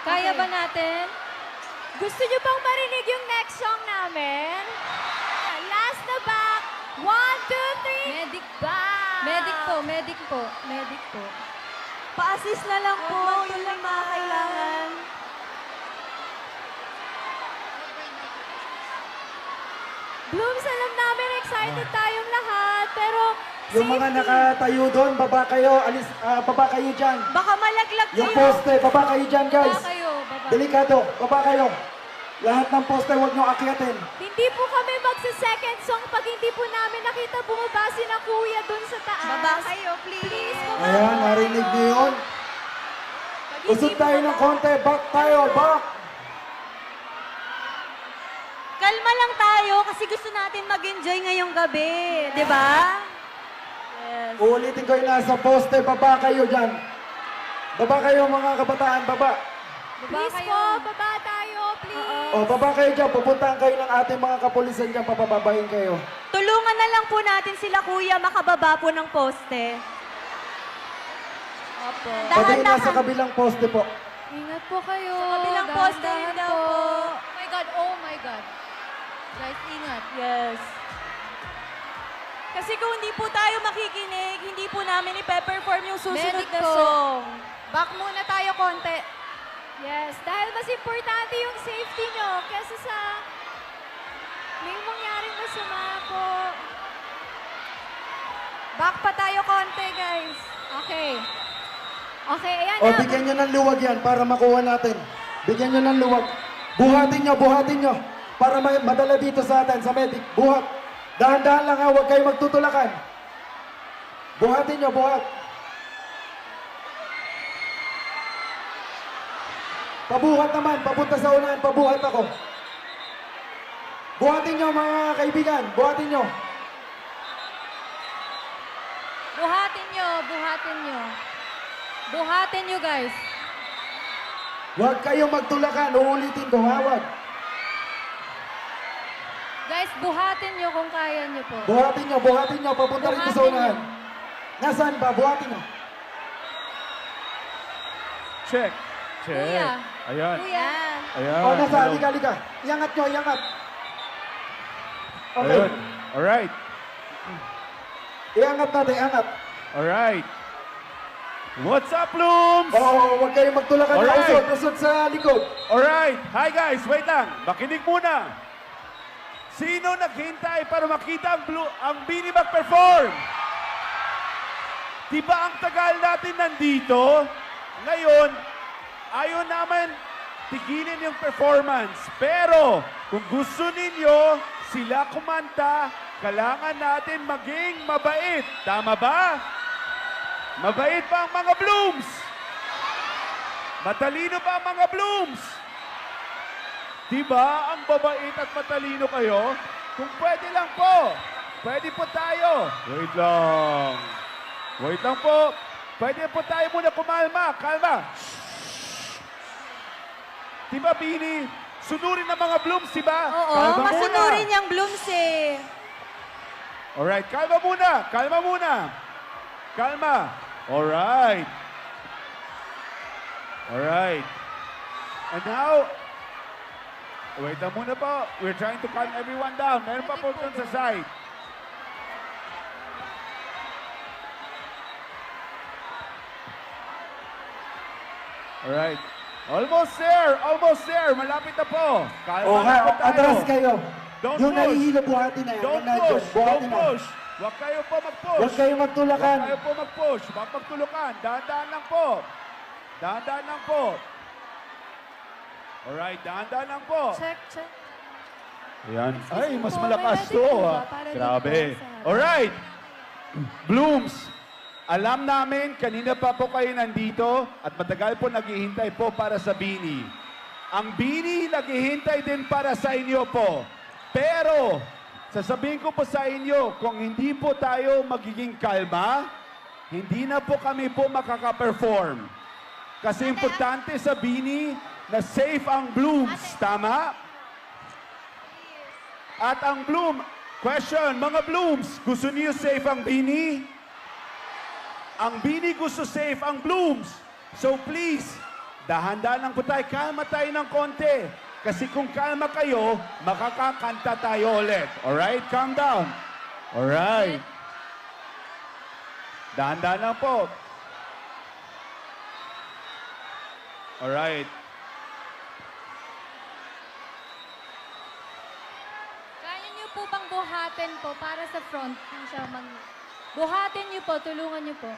Kaya Okay. ba natin? Gusto niyo bang marinig yung next song namin? Last na back. One, two, three. Medic. Back. Medic po, medic po, medic po. Pa-assist na lang po. Yun lang mga kailangan. Blooms, alam namin excited tayong lahat. Pero Yung mga nakatayo doon, baba kayo, alis, ah, baba kayo dyan. Baka malaglag Yung kayo. poste, baba kayo dyan, guys. Baba kayo, baba. Delikado, baba kayo. Lahat ng poste, huwag nyo akyatin. Hindi po kami magsa-second song pag hindi po namin nakita bumaba si na kuya dun sa taas. Baba kayo, please. Please. Ayan, narinig niyo yun. Pag hindi Usod tayo ng konti, back tayo, back. Kalma lang tayo kasi gusto natin mag-enjoy ngayong gabi. Di ba? Yes. Uulitin ko yung nasa poste, baba kayo dyan. Baba kayo mga kabataan, baba. Baba Please kayo. po, baba tayo, please. O, baba kayo dyan, pupuntahan kayo ng ating mga kapulisan dyan, papababayin kayo. Tulungan na lang po natin sila kuya makababa po ng poste. Opo. Pati nasa kabilang poste po. Ingat po kayo. Sa kabilang poste yun daw po. Oh my God, oh my God. Guys, ingat. Yes. Kasi kung hindi po tayo makikinig, hindi po namin ipe-perform yung susunod Medic na po. song. Back muna tayo konti. Yes, dahil mas importante yung safety nyo kesa sa may mangyaring masama po. Back pa tayo konti, guys. Okay. Okay, ayan O, na. bigyan nyo ng luwag yan para makuha natin. Bigyan nyo ng luwag. Buhatin nyo, buhatin nyo. Para ma- madala dito sa atin, sa medic. Buhat. Dahan-dahan lang ha, huwag kayo magtutulakan. Buhatin nyo, buhat. Pabuhat naman, papunta sa unahan, pabuhat ako. Buhatin nyo mga kaibigan, buhatin nyo. Buhatin nyo, buhatin nyo. Buhatin nyo, guys. Huwag kayong magtulakan, uulitin ko, ha, huwag. Buhatin nyo kung kaya nyo po. Buhatin nyo, buhatin nyo, papunta rito sa Buhatin unahan. Nasaan ba? Buhatin nyo. Check. Check. Kuya. Ayan. Kuya. Ayan. O, Oh, nasa, halika, halika. Iangat nyo, iangat. Okay. Ayun. Alright. Iangat natin, iangat. Alright. What's up, Blooms? Oo, huwag kayong magtulakan. Alright. Usod, usod sa likod. Alright. Hi, guys. Wait lang. Makinig muna. Sino naghintay para makita ang, Blue, ang Bini mag-perform? Di ba ang tagal natin nandito? Ngayon, ayaw naman tigilin yung performance. Pero, kung gusto ninyo sila kumanta, kailangan natin maging mabait. Tama ba? Mabait ba ang mga blooms? Matalino ba ang mga blooms? Di ba ang babait at matalino kayo? Kung pwede lang po, pwede po tayo. Wait lang. Wait lang po. Pwede po tayo muna kumalma. Kalma. Di ba, Bini? Sunurin ng mga blooms, di ba? Oo, Kalma muna. masunurin niyang blooms eh. Alright, kalma muna. Kalma muna. Kalma. Alright. Alright. And now, wait lang muna po. We're trying to calm everyone down. Meron pa po dun sa side. Alright. Almost there! Almost there! Malapit na po. Kalma O, lang ha, po tayo. atras kayo. Don't yung push. nahihilo, buhatin na. Don't Yung nandyan, push! Don't na. push! Huwag kayo po mag-push! Huwag kayong magtulakan. Huwag kayo po mag-push. Huwag magtulukan. Dahan-dahan lang po. Dahan-dahan lang po. Alright, dahan-dahan lang po. Check, check. Ayan. Ay, mas po, malakas to. po ah. ba? Para dito Grabe. sa- Alright. Blooms, alam namin kanina pa po kayo nandito at matagal po naghihintay po para sa Bini. Ang Bini naghihintay din para sa inyo po. Pero, sasabihin ko po sa inyo, kung hindi po tayo magiging kalma, hindi na po kami po makaka-perform. Kasi importante sa Bini na safe ang blooms. Tama? At ang bloom, question, mga blooms, gusto niyo safe ang Bini? Ang Bini gusto safe ang blooms. So please, Dahan-dahan lang po tayo. Kalma tayo ng konti. Kasi kung kalma kayo, makakakanta tayo ulit. Alright? Calm down. Alright. Dahan-dahan lang po. Alright. Kaya niyo po bang buhatin po para sa front? Buhatin niyo po, tulungan niyo po.